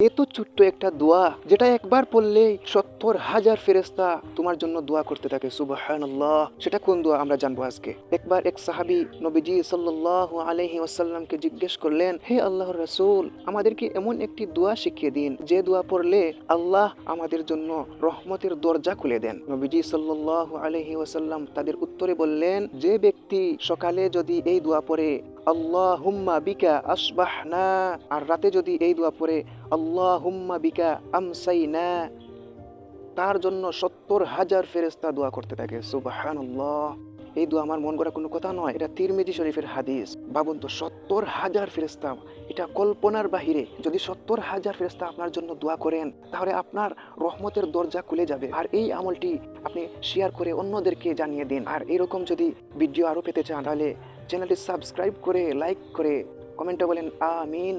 এত ছোট্ট একটা দোয়া, যেটা একবার পড়লেই সত্তর হাজার ফেরেস্তা তোমার জন্য দোয়া করতে থাকে সুবাহান সেটা কোন দোয়া আমরা জানব আজকে? একবার এক সাহাবি নবীজি সাল্লাহ আলহি ওয়াসাল্লামকে জিজ্ঞেস করলেন, হে আল্লাহর রসুল, আমাদেরকে এমন একটি দোয়া শিখিয়ে দিন, যে দোয়া পড়লে আল্লাহ আমাদের জন্য রহমতের দরজা খুলে দেন। নবীজি সাল্লাহ আলহি ওয়াসাল্লাম তাদের উত্তরে বললেন, যে ব্যক্তি সকালে যদি এই দোয়া পড়ে আল্লাহ হুম্মা বিকা আসবাহ না আর রাতে যদি এই দোয়া পড়ে আল্লাহ হুম্মা বিকা আমসাই না তার জন্য সত্তর হাজার ফেরেস্তা দোয়া করতে থাকে। সুবাহান এই দোয়া আমার মন করা কোনো কথা নয়, এটা তিরমিজি শরীফের হাদিস। ভাবুন তো, সত্তর হাজার ফেরেস্তা এটা কল্পনার বাহিরে। যদি সত্তর হাজার ফেরেস্তা আপনার জন্য দোয়া করেন, তাহলে আপনার রহমতের দরজা খুলে যাবে। আর এই আমলটি আপনি শেয়ার করে অন্যদেরকে জানিয়ে দিন। আর এরকম যদি ভিডিও আরও পেতে চান, তাহলে চ্যানেলটি সাবস্ক্রাইব করে লাইক করে কমেন্টে বলেন আমিন।